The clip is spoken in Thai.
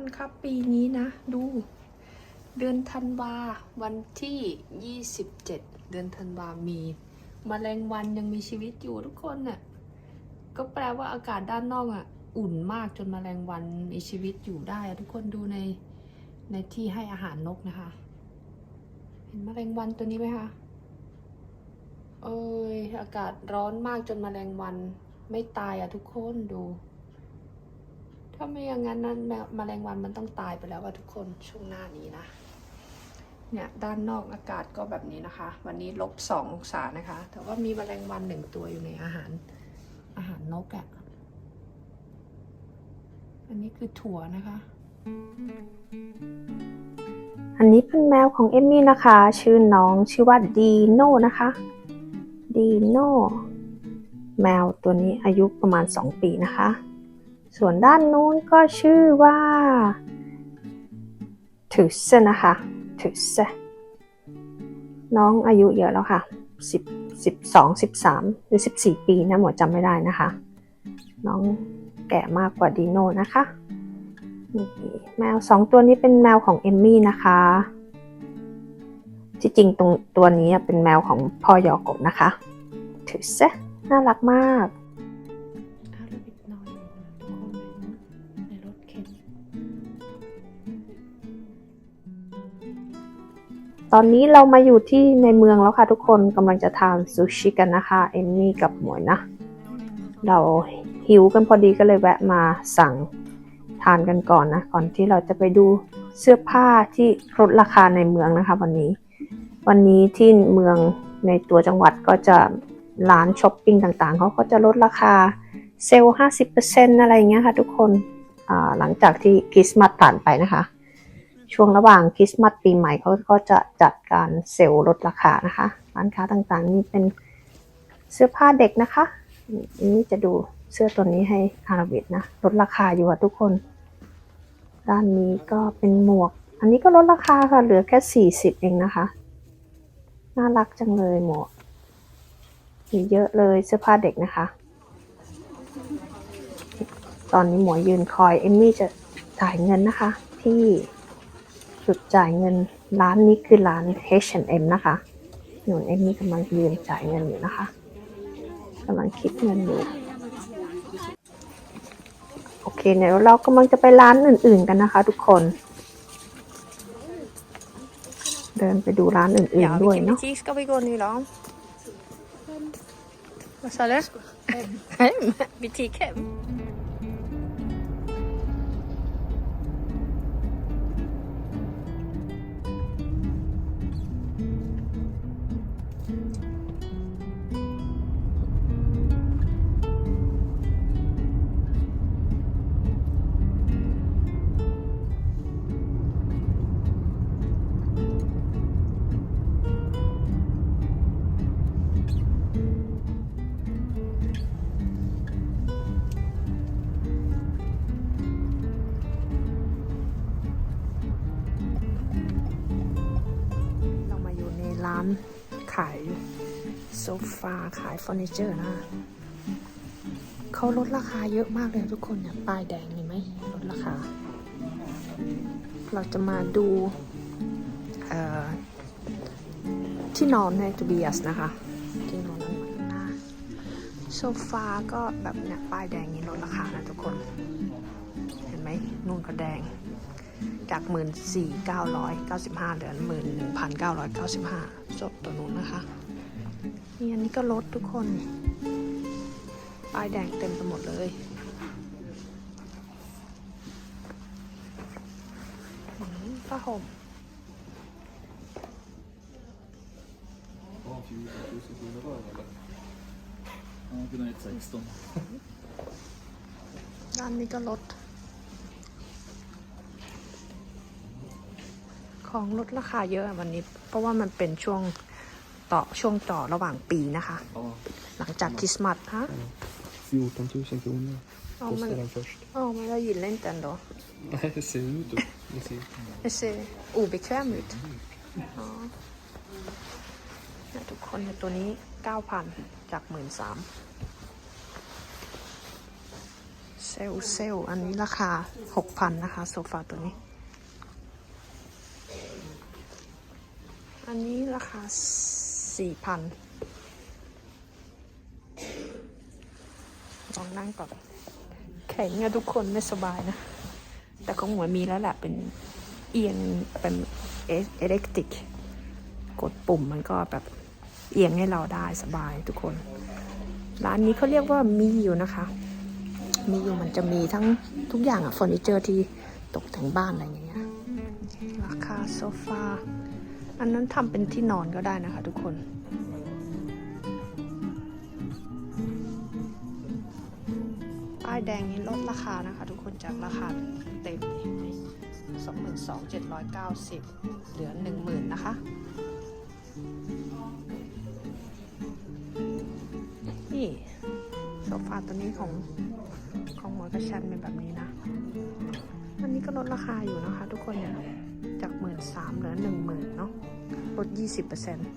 คนครับปีนี้นะ ดู เดือนธันวาวันที่ 27 เดือนธันวามีมแมลงวันยังมีชีวิตอยู่ทุกคนน่ะก็แปลว่าอากาศด้านนอกอะ อุ่นมากจนมแมลงวันมีชีวิตอยู่ได้ทุกคนดูในในที่ให้อาหารนกนะคะ เห็นมแมลงวันตัวนี้ไหมคะเอ้ยอากาศร้อนมากจนมแมลงวันไม่ตายอะทุกคนดู ถ้าไม่อย่างนั้นนั้นแมแมลงวันมันต้องตายไปแล้วอะทุกคนช่วงหน้านี้นะ เนี่ยด้านนอกอากาศก็แบบนี้นะคะ วันนี้ลบสององศานะคะ แต่ว่ามีแมลงวันหนึ่งตัวอยู่ในอาหาร อาหารนกอะ่ะ อันนี้คือถั่วนะคะ อันนี้เป็นแมวของเอมมี่นะคะ ชื่อน้องชื่อว่าดีโน่นะคะดีโน่แมวตัวนี้อายุประมาณ 2 ปีนะคะ ส่วนด้านนู้นก็ชื่อว่าทูเซนะคะทูเซน้องอายุเยอะแล้วค่ะ10 12 13หรือ14ปีนะหมอจำไม่ได้นะคะ น้องแก่มากกว่าดีโน่นะคะแมวสองตัวนี้เป็นแมวของเอมมี่นะคะ ที่จริงตรงตัวนี้เป็นแมวของพ่อยอกบนะคะ ถือซน่ารักมาก ตอนนี้เรามาอยู่ที่ในเมืองแล้วค่ะทุกคนกำลังจะทานซูชิกันนะคะเอมมี่กับหมวยนะ เราหิวกันพอดีก็เลยแวะมาสั่งทานกันก่อนนะ ก่อนที่เราจะไปดูเสื้อผ้าที่ลดราคาในเมืองนะคะ วันนี้ วันนี้ที่เมืองในตัวจังหวัดก็จะร้านช้อปปิ้งต่างๆเขาก็จะลดราคาเซลล์50%อะไรอย่างเงี้ยค่ะทุกคนหลังจากที่คริสต์มาสผ่านไปนะคะ ช่วงระหว่างคริสต์มาสปีใหม่เขาก็จะจัดการเซลล์ลดราคานะคะ ร้านค้าต่างๆ นี่เป็นเสื้อผ้าเด็กนะคะนี่จะดูเสื้อตัวนี้ให้อาราบิดนะลดราคาอยู่ค่ะทุกคน ด้านนี้ก็เป็นหมวก อันนี้ก็ลดราคาค่ะ เหลือแค่ 40 เองนะคะ น่ารักจังเลยหมวกมีเยอะเลยเสื้อผ้าเด็กนะคะ ตอนนี้หมวยยืนคอย เอมมี่จะจ่ายเงินนะคะที่ จุดจ่ายเงินร้านนี้คือร้าน H&M นะคะหนุนเอมมี่กำลังยืนจ่ายเงินอยู่นะคะกำลังคิดเงินอยู่โอเคเดี๋ยวเรากำลังจะไปร้านอื่น ๆกันนะคะ ทุกคน เดินไปดูร้านอื่น ๆ ด้วยเนาะ butik ska vi gå nu då? Vad sa du? Hem. Butik hem. านขายโซฟาขายเฟอร์นิเจอร์นะเขาลดราคาเยอะมากเลยทุกคนเนี่ยป้ายแดงเห็นไหมลดราคา เราจะมาดูที่นอนในทูบียสนะคะ ที่นอนนั้นหน้าโซฟาก็แบบเนี่ยป้ายแดงนี้ลดราคานะทุกคน เห็นไหมนู่นก็แดง จาก 14,995เหลือ11,995จบตัวนู้นนะคะนี่อันนี้ก็ลดทุกคน ป้ายแดงเต็มไปหมดเลยอืมผ้าห่ม Ja, 14 000 kronor var det eller? Ja, kunde ha gett 16. ด้านนี้ก็ลด ของลดราคาเยอะอะวันนี้ เพราะว่ามันเป็นช่วงต่อช่วงต่อระหว่างปีนะคะ Ja, หลังจากคริสต์มาสฮะ 14 000 kronor Ja, men- kostade den först. อ๋อไม่ได้ยินเล่นแต่ då Nej, det ser ut att... Det ser ut. Det ser obekväm ut. Ja. เนี่ยทุกคนเนี่ยตัวนี้ 9,000 จาก 13,000เซซลลเซลลอันนี้ราคา 6,000 นะคะ โซฟาตัวนี้ อันนี้ราคา4,000ลองนั่งก่อน แข็งอะทุกคนไม่สบายนะ แต่ของหมวมีแล้วแหละเป็นเอียงเป็นเอเล็กติก กดปุ่มมันก็แบบเอียงให้เราได้สบายทุกคน ร้านนี้เขาเรียกว่ามีอยู่นะคะ มีอยู่มันจะมีทั้งทุกอย่างอะเฟอร์นิเจอร์ที่ตกแต่งบ้านอะไรอย่างเงี้ยราคาโซฟา อันนั้นทำเป็นที่นอนก็ได้นะคะทุกคนป้ายแดงนี้ลดราคานะคะ ทุกคนจากราคาเต็มสองหมื่นสองเจ็ดร้อยเก้าสิบเหลือหนึ่งหมื่นนะคะนี่โซฟาตัวนี้ของของหมวยกับชันเป็นแบบนี้นะ อันนี้ก็ลดราคาอยู่นะคะ ทุกคนเนี่ย สามเหลือหนึ่งหมื่นเนาะลดยี่สิบเปอร์เซ็นต์